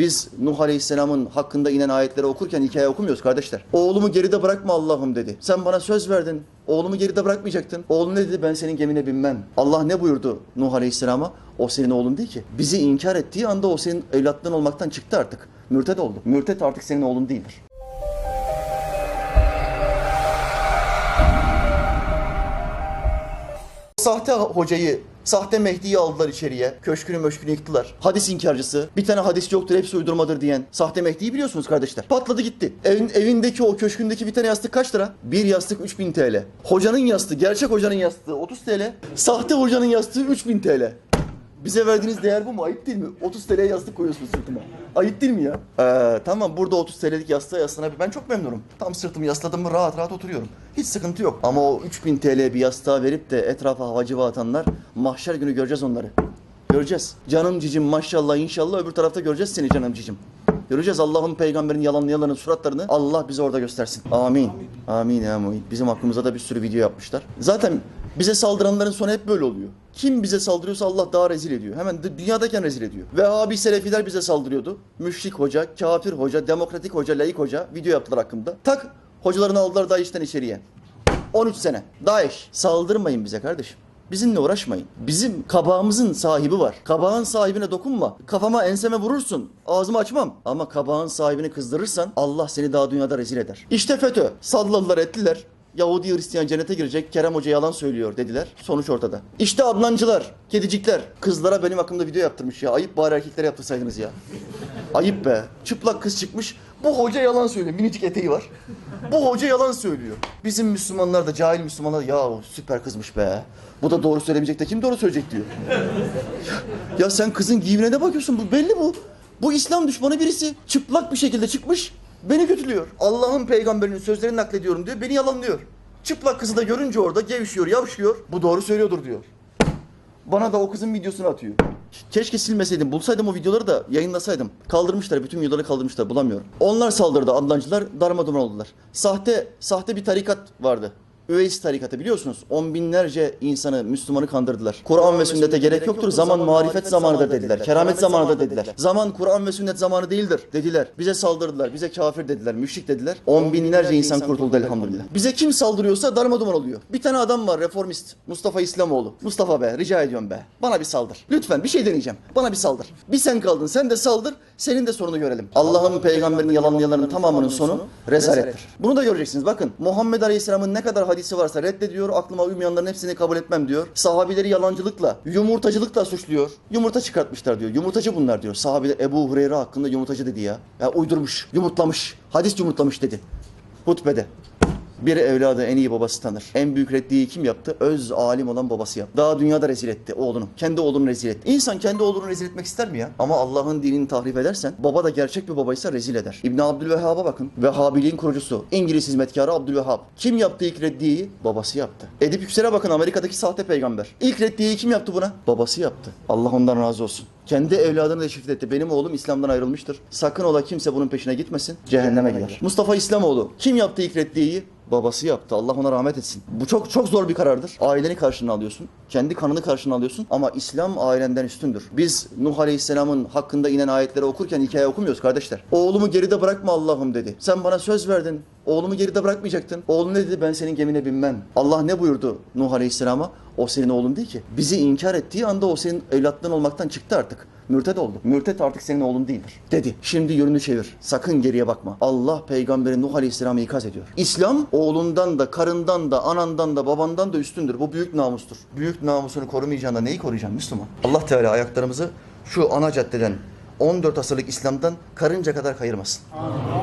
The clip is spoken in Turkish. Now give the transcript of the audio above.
Biz Nuh Aleyhisselam'ın hakkında inen ayetleri okurken hikaye okumuyoruz kardeşler. Oğlumu geride bırakma Allah'ım dedi. Sen bana söz verdin. Oğlumu geride bırakmayacaktın. Oğlum ne dedi? Ben senin gemine binmem. Allah ne buyurdu Nuh Aleyhisselam'a? O senin oğlun değil ki. Bizi inkar ettiği anda o senin evlatlığın olmaktan çıktı artık. Mürted oldu. Mürted artık senin oğlun değildir. Sahte hocayı, sahte Mehdi'yi aldılar içeriye. Köşkünü möşkünü yıktılar. Hadis inkarcısı, bir tane hadis yoktur hepsi uydurmadır diyen sahte Mehdi'yi biliyorsunuz kardeşler. Patladı gitti. Evin, evindeki o köşkündeki bir tane yastık kaç lira? Bir yastık 3000 TL. Hocanın yastığı, gerçek hocanın yastığı 30 TL. Sahte hocanın yastığı 3000 TL. Bize verdiğiniz değer bu mu? Ayıp değil mi? 30 TL'ye yastık koyuyorsunuz sırtıma. Ayıp değil mi ya? Ee, tamam burada 30 TL'lik yastığa yaslanabilir. Ben çok memnunum. Tam sırtımı yasladım mı rahat rahat oturuyorum. Hiç sıkıntı yok. Ama o 3000 TL bir yastığa verip de etrafa havacıva atanlar mahşer günü göreceğiz onları. Göreceğiz. Canım cicim maşallah inşallah öbür tarafta göreceğiz seni canım cicim. Göreceğiz Allah'ın peygamberin yalanlayanların suratlarını Allah bize orada göstersin. Amin. Amin amin. Bizim aklımıza da bir sürü video yapmışlar. Zaten bize saldıranların sonu hep böyle oluyor. Kim bize saldırıyorsa Allah daha rezil ediyor. Hemen de- dünyadayken rezil ediyor. Vehhabi Selefiler bize saldırıyordu. Müşrik hoca, kafir hoca, demokratik hoca, laik hoca video yaptılar hakkında. Tak hocalarını aldılar daha işten içeriye. 13 sene. Daesh. Saldırmayın bize kardeşim. Bizimle uğraşmayın. Bizim kabağımızın sahibi var. Kabağın sahibine dokunma. Kafama enseme vurursun. Ağzımı açmam. Ama kabağın sahibini kızdırırsan Allah seni daha dünyada rezil eder. İşte FETÖ. Salladılar ettiler. Yahudi Hristiyan cennete girecek. Kerem Hoca yalan söylüyor dediler. Sonuç ortada. İşte Adnancılar, kedicikler. Kızlara benim hakkımda video yaptırmış ya. Ayıp bari erkeklere yaptırsaydınız ya. Ayıp be. Çıplak kız çıkmış. Bu hoca yalan söylüyor. Minicik eteği var. Bu hoca yalan söylüyor. Bizim Müslümanlar da cahil Müslümanlar ya süper kızmış be. Bu da doğru söylemeyecek de kim doğru söyleyecek diyor. ya sen kızın giyimine ne bakıyorsun? Bu belli bu. Bu İslam düşmanı birisi. Çıplak bir şekilde çıkmış. Beni kötülüyor. Allah'ın peygamberinin sözlerini naklediyorum diyor. Beni yalanlıyor. Çıplak kızı da görünce orada gevşiyor, yavşıyor. Bu doğru söylüyordur diyor. Bana da o kızın videosunu atıyor. Keşke silmeseydim. Bulsaydım o videoları da yayınlasaydım. Kaldırmışlar. Bütün videoları kaldırmışlar. Bulamıyorum. Onlar saldırdı. Adlancılar darmadağın oldular. Sahte sahte bir tarikat vardı. Üveys tarikatı biliyorsunuz. On binlerce insanı, Müslümanı kandırdılar. Kur'an ve sünnete gerek yoktur. Zaman marifet zamanıdır dediler. Keramet zamanıdır dediler. Zaman Kur'an ve sünnet zamanı değildir dediler. Bize saldırdılar. Bize kafir dediler. Müşrik dediler. On binlerce insan kurtuldu elhamdülillah. Bize kim saldırıyorsa darmadağın oluyor. Bir tane adam var reformist. Mustafa İslamoğlu. Mustafa be rica ediyorum be. Bana bir saldır. Lütfen bir şey deneyeceğim. Bana bir saldır. Bir sen kaldın. Sen de saldır. Senin de sorunu görelim. Allah'ın peygamberini yalanlayanların tamamının sonu rezalettir. Bunu da göreceksiniz. Bakın Muhammed Aleyhisselam'ın ne kadar hadisi varsa reddediyor. Aklıma uymayanların hepsini kabul etmem diyor. Sahabileri yalancılıkla, yumurtacılıkla suçluyor. Yumurta çıkartmışlar diyor. Yumurtacı bunlar diyor. Sahabiler Ebu Hureyre hakkında yumurtacı dedi ya. Ya uydurmuş, yumurtlamış. Hadis yumurtlamış dedi. Hutbede. Bir evladı en iyi babası tanır. En büyük reddiyi kim yaptı? Öz alim olan babası yaptı. Daha dünyada rezil etti oğlunu. Kendi oğlunu rezil etti. İnsan kendi oğlunu rezil etmek ister mi ya? Ama Allah'ın dinini tahrif edersen baba da gerçek bir babaysa rezil eder. İbn Abdülvehhab'a bakın. Vehhabiliğin kurucusu. İngiliz hizmetkarı Abdülvehhab. Kim yaptı ilk reddiyi? Babası yaptı. Edip Yüksel'e bakın Amerika'daki sahte peygamber. İlk reddiyi kim yaptı buna? Babası yaptı. Allah ondan razı olsun. Kendi evladını deşifre etti. Benim oğlum İslam'dan ayrılmıştır. Sakın ola kimse bunun peşine gitmesin. Cehenneme gider. Mustafa İslamoğlu. Kim yaptı ilk reddiyi? Babası yaptı. Allah ona rahmet etsin. Bu çok çok zor bir karardır. Aileni karşına alıyorsun. Kendi kanını karşına alıyorsun. Ama İslam ailenden üstündür. Biz Nuh Aleyhisselam'ın hakkında inen ayetleri okurken hikaye okumuyoruz kardeşler. Oğlumu geride bırakma Allah'ım dedi. Sen bana söz verdin. Oğlumu geride bırakmayacaktın. Oğlum ne dedi? Ben senin gemine binmem. Allah ne buyurdu Nuh Aleyhisselam'a? O senin oğlun değil ki. Bizi inkar ettiği anda o senin evlatlığın olmaktan çıktı artık. Mürted oldu. Mürted artık senin oğlun değildir. Dedi. Şimdi yönünü çevir. Sakın geriye bakma. Allah peygamberi Nuh Aleyhisselam'ı ikaz ediyor. İslam oğlundan da, karından da, anandan da, babandan da üstündür. Bu büyük namustur. Büyük namusunu korumayacağında neyi koruyacaksın Müslüman? Allah Teala ayaklarımızı şu ana caddeden 14 asırlık İslam'dan karınca kadar kayırmasın. Amin.